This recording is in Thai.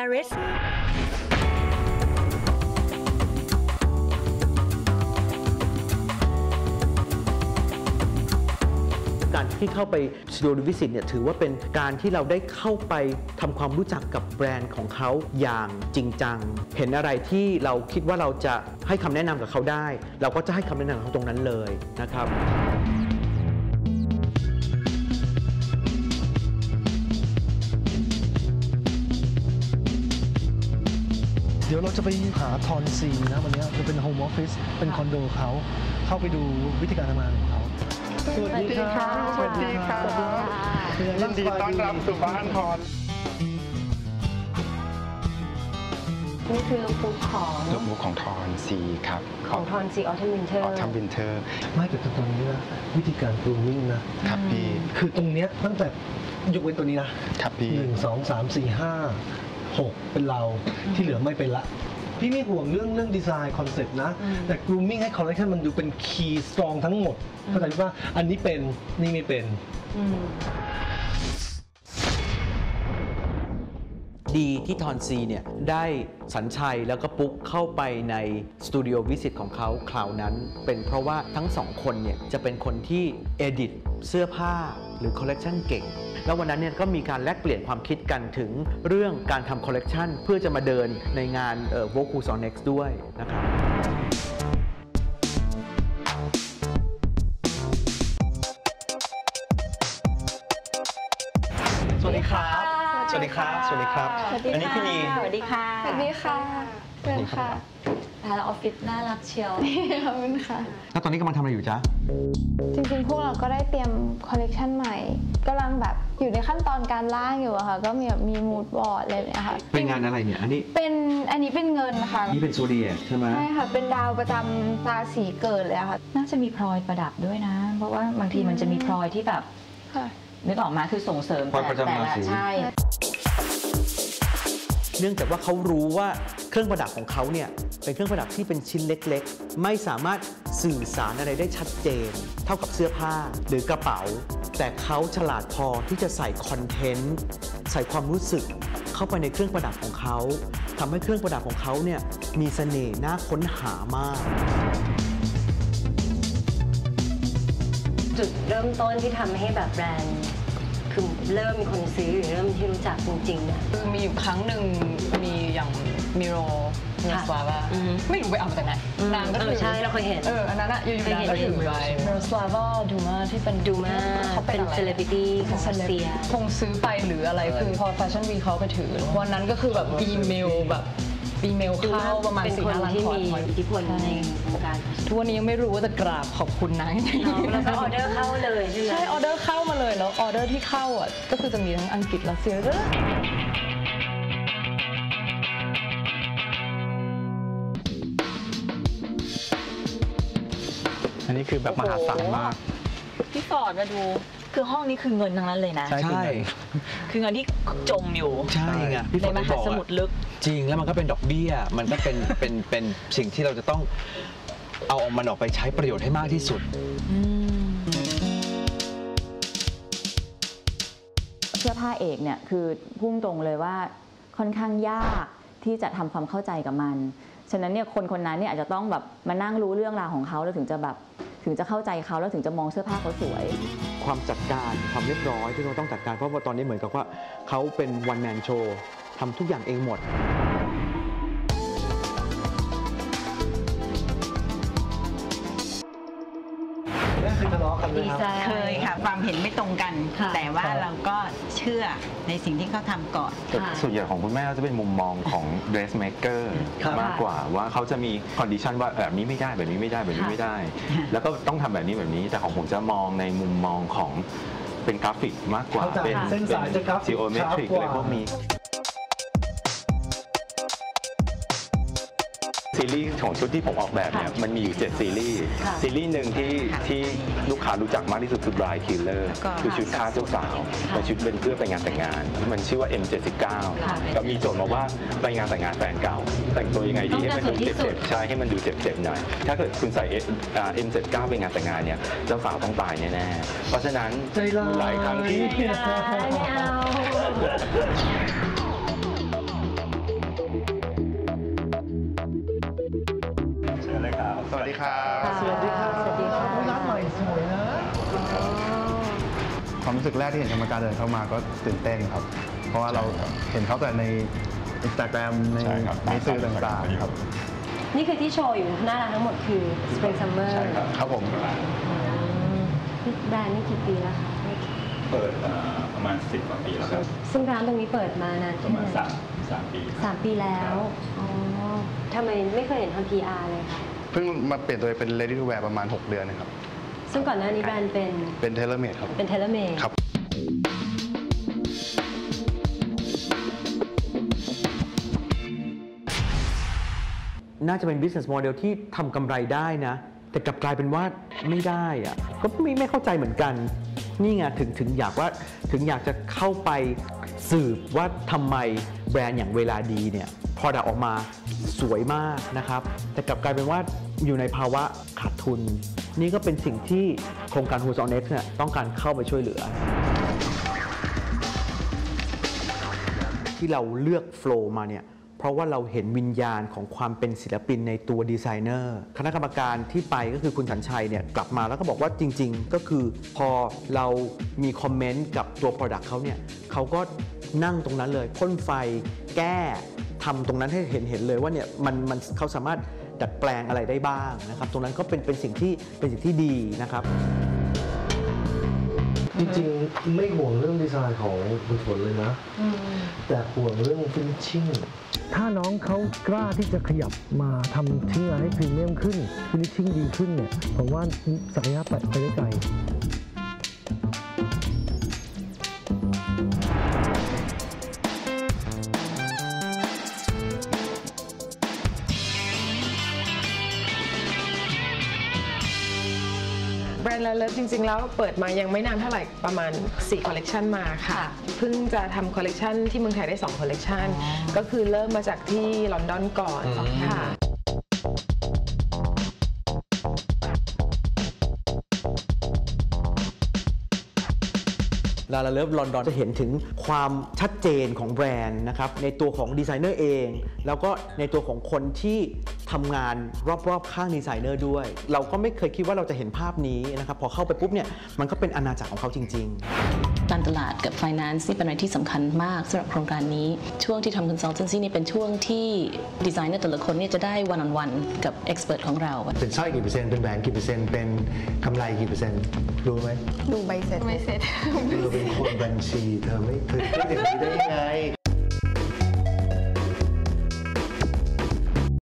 Yaris การที่เข้าไปสตูดิโอวิสิตเนี่ยถือว่าเป็นการที่เราได้เข้าไปทำความรู้จักกับแบรนด์ของเขาอย่างจริงจัง เห็นอะไรที่เราคิดว่าเราจะให้คำแนะนำกับเขาได้ เราก็จะให้คำแนะนำเขาตรงนั้นเลยนะครับ เดี๋ยวเราจะไปหาทอนซีนะวันนี้จะเป็นโฮมออฟฟิศเป็นคอนโดเขาเข้าไปดูวิธีการทำงานของเขาสวัสดีค่ะสวัสดีค่ะยินดีต้อนรับสู่บ้านพรนี่คือลูกบุ๊กของลูกบุ๊กของทอนซีครับของทอนซีออทมินเทออร์อทัมวินเทอร์ไม่แต่ตรงนี้นะวิธีการกรูมมิ่งนะครับพี่คือตรงเนี้ยตั้งแต่ยกเว้นตัวนี้นะครับพี่หนึ่งสองสามสี่ห้า หกเป็นเราที่เหลือไม่เป็นละ พี่ไม่ห่วงเรื่องเรื่องดีไซน์คอนเซ็ปต์นะ แต่ grooming ให้คอลเลคชันมันดูเป็นคีย์สตรองทั้งหมดเข้าใจป่ะอันนี้เป็นนี่ไม่เป็น ดีที่ทอนซีเนี่ยได้สัญชัยแล้วก็ปุ๊กเข้าไปในสตูดิโอวิสิตของเขาคราวนั้น เป็นเพราะว่าทั้งสองคนเนี่ยจะเป็นคนที่เอดิตเสื้อผ้าหรือคอลเลกชันเก่ง แล้ววันนั้นเนี่ยก็มีการแลกเปลี่ยนความคิดกันถึงเรื่องการทำคอลเลกชันเพื่อจะมาเดินในงานเอ่อ Vogue on Next ด้วยนะครับสวัสดีครับ สวัสดีครับ สวัสดีครับอันนี้พี่นี สวัสดีค่ะ สวัสดีค่ะเชิญค่ะทางออฟฟิศน่ารักเชียว ขอบคุณค่ะ แล้วตอนนี้กำลังทำอะไรอยู่จ๊ะ จริงๆ พวกเราก็ได้เตรียมคอลเลกชันใหม่กำลังแบบอยู่ในขั้นตอนการร่างอยู่อะค่ะ ก็มีแบบมีมูดบอร์ดอะไรแบบเนี้ยค่ะ เป็นงานอะไรเนี่ย อันนี้ เป็นอันนี้เป็นเงินค่ะ นี่เป็นโซเดียกใช่ไหมใช่ค่ะ เป็นดาวประจำราศีเกิดเลยอะค่ะ น่าจะมีพลอยประดับด้วยนะ เพราะว่าบางทีมันจะมีพลอยที่แบบค่ะ นึกออกมาคือส่งเสริมพลอยประจำแต่ราละศีใช่ เนื่องจากว่าเขารู้ว่าเครื่องประดับของเขาเนี่ยเป็นเครื่องประดับที่เป็นชิ้นเล็กๆ ไม่สามารถสื่อสารอะไรได้ชัดเจน เท่ากับเสื้อผ้าหรือกระเป๋า แต่เขาฉลาดพอที่จะใส่คอนเทนต์ใส่ความรู้สึกเข้าไปในเครื่องประดับของเขาทำให้เครื่องประดับของเขาเนี่ยมีเสน่ห์น่าค้นหามาก จุดเริ่มต้นที่ทำให้แบบแบรนด์ คือเริ่มมีคนซื้อหรือเริ่มที่รู้จักจริงๆเนี่ยคือมีอยู่ครั้งหนึ่งมีอย่างมิโรเนสลาว่าอือฮึไม่รู้ไปเอามาจากไหนอืมนางก็เอถือใช่เราเคยเห็นเอออันนั้นอะอยู่เคยๆนางเห็นก็ถือเคยเห็นไปเมสลาวาดูมาที่เป็นดูมาเขาเป็นอะไรเป็น celebrity ของเป็นรัสเซียคงซื้อไปหรืออะไรคือพอแฟชั่นวีเขาไปถือวันนั้นก็คือแบบอีเมลแบบ อีเมลดูเข้าประมาณเป็นสี่คนห้าล้านที่คอร์มีสอิทธิพลในวงการทุกวันนี้ยังไม่รู้ว่าจะกราบขอบคุณนางจริงเนาะแล้วก็ออเดอร์เข้าเลยใช่ไหม ใช่ออเดอร์เข้ามาเลยแล้วออเดอร์ที่เข้าอะก็คือจะมีทั้งอังกฤษรัสเซียแล้วก็อันนี้คือแบบมหาศาลมาก พี่ฟอร์ดมาดู คือห้องนี้คือเงินทั้งนั้นเลยนะ ใช่ ใช่ คือเงินที่จมอยู่ใช่ไงพี่ฝในนมได้หาบอกสอะมุทรลึก จริงแล้วมันก็เป็นดอกเบี้ย มันก็เป็นเป็นเป็นสิ่งที่เราจะต้องเอามันออกไปใช้ประโยชน์ให้มากที่สุด เสื้อผ้าเอกเนี่ยคือพุ่งตรงเลยว่าค่อนข้างยากที่จะทำความเข้าใจกับมัน ฉะนั้นเนี่ยคนคนนั้นเนี่ยอาจจะต้องแบบมานั่งรู้เรื่องราวของเขาแล้วถึงจะแบบ ถึงจะเข้าใจเขาแล้วถึงจะมองเสื้อผ้าเขาสวย ความจัดการความเรียบร้อยที่เราต้องจัดการเพราะว่าตอนนี้เหมือนกับว่าเขาเป็นวันแมนโชว์ทำทุกอย่างเองหมดแม่เคยทะเลาะกันไหมดีครับ ห็นไม่ตรงกัน ค่ะแต่ว่าครับ เราก็เชื่อในสิ่งที่เขาทำก่อน แต่ส่วนใหญ่ของคุณแม่ก็จะเป็นมุมมองของ dressmaker ครับ มากกว่าว่าเขาจะมี condition ว่าแบบนี้ไม่ได้แบบนี้ไม่ได้แบบนี้ไม่ได้แล้วก็ต้องทำแบบนี้แบบนี้ แต่ของผมจะมองในมุมมองของเป็นกราฟิกมากกว่าเข้าใจเป็นเส้นสายจะกราฟิก geometric ชัดกว่าอะไรพวกนี้ ซีรีส์ของชุดที่ผมออกแบบเนี่ยมันมีอยู่ 7 ซีรีส์ค่ะซีรีส์หนึ่งที่ที่ลูกค้ารู้จักมากที่สุดคือ Bride Killer ก็คือชุดฆ่าเจ้าสาวเป็นชุดเป็นเพื่อไปงานแต่งงาน มันชื่อว่า M79 ก็มีโจทย์มาว่าไปงานแต่งงานแฟนเก่า แต่งตัวยังไงดีให้มันดูเจ็บๆใช่ให้มันดูเจ็บๆหน่อย ถ้าเกิดคุณใส่ M79 ไปงานแต่งงานเนี่ยเจ้าสาวต้องตายแน่ๆเพราะฉะนั้นใจร้ายหลายครั้งที่ ไม่เอา รู้สึกแรกที่เห็นกรรมการเดินเข้ามาก็ตื่นเต้นครับ เพราะว่าเราเห็นเขาแต่ในอินสตาแกรมในใช่ครับในสื่อต่างๆครับ นี่คือที่โชว์อยู่หน้าร้านทั้งหมดคือ Spring Summer ใช่ครับครับผมนี่แบรนด์นี่กี่ปีแล้วคะเปิดเอ่อประมาณ 10กว่าปีแล้วครับ ซึ่งร้านตรงนี้เปิดมานานปแค่ระไหมาณนสามสามปีสามปีแล้วอ๋อทำไมไม่เคยเห็นทำ PR เลยคะ เพิ่งมาเปลี่ยนตัวเป็น ready to wear ประมาณ 6 เดือนนะครับ ซึ่งก่อนหน้านี้แบรนด์เป็นเป็น tailor made ครับ เป็นเทเลเมดครับ น่าจะเป็น business model ที่ทำกำไรได้นะ แต่กลับกลายเป็นว่าไม่ได้อะก็ไม่ไม่เข้าใจเหมือนกัน นี่ไงถึงถึงอยากว่าถึงอยากจะเข้าไปสืบว่าทำไมแบรนด์อย่างเวลาดีเนี่ยพอดักออกมาสวยมากนะครับ แต่กลับกลายเป็นว่าอยู่ในภาวะขาด ทุน นี่ก็เป็นสิ่งที่โครงการ Who's on X เนี่ยต้องการเข้าไปช่วยเหลือ ที่เราเลือกโฟล์มาเนี่ยเพราะว่าเราเห็นวิญญาณของความเป็นศิลปินในตัวดีไซเนอร์คณะกรรมการที่ไปก็คือคุณฉันชัยเนี่ยกลับมาแล้วก็บอกว่าจริง ๆ ก็คือพอเรามีคอมเมนต์กับตัว Product เขาเนี่ยเขาก็นั่งตรงนั้นเลยพ่นไฟแก้ ทำตรงนั้นให้เห็นเห็นเลยว่าเนี่ยมันมันเขาสามารถดัดแปลงอะไรได้บ้างนะครับ ตรงนั้นก็เป็นเป็นสิ่งที่เป็นสิ่งที่ดีนะครับ จริงๆ ไม่ห่วงเรื่องดีไซน์ของคุณฝนเลยนะ แต่ห่วงเรื่องฟินิชชิ่งถ้าน้องเขากล้าที่จะขยับมาทำชิ้นงานให้พรีเมียมขึ้นฟินิชชิ่งดีขึ้นเนี่ยผมว่าศักยภาพไปไปได้ไกล แบรนด์ลาเลิฟจริง ๆ แล้วเปิดมายังไม่นานเท่าไหร่ประมาณ 4 คอลเลกชันมาค่ะเพิ่งจะทำคอลเลกชันที่เมืองไทยได้ 2 คอลเลกชันก็คือเริ่มมาจากที่ลอนดอนก่อนค่ะ ลาลาเลิฟลอนดอนจะเห็นถึงความชัดเจนของแบรนด์นะครับในตัวของดีไซเนอร์เอง แล้วก็ในตัวของคนที่ ทำงานรอบๆข้างดีไซเนอร์ด้วย เราก็ไม่เคยคิดว่าเราจะเห็นภาพนี้นะครับพอเข้าไปปุ๊บเนี่ยมันก็เป็นอาณาจักรของเขาจริง ๆการตลาดกับ Finance นี่เป็นอะไรที่สำคัญมากสำหรับโครงการนี้ ช่วงที่ทำ consultancy นี่เป็นช่วงที่ดีไซเนอร์แต่ละคนเนี่ยจะได้ one on one กับ expert ของเรา เป็นสร้อยกี่เปอร์เซ็นต์ เป็นแหวนกี่เปอร์เซ็นต์ เป็นกำไรกี่เปอร์เซ็นต์ รู้ไหม ดูใบเสร็จเธอเป็นคนบัญชี เธอไม่เธอคิดอย่างนี้ได้ยังไง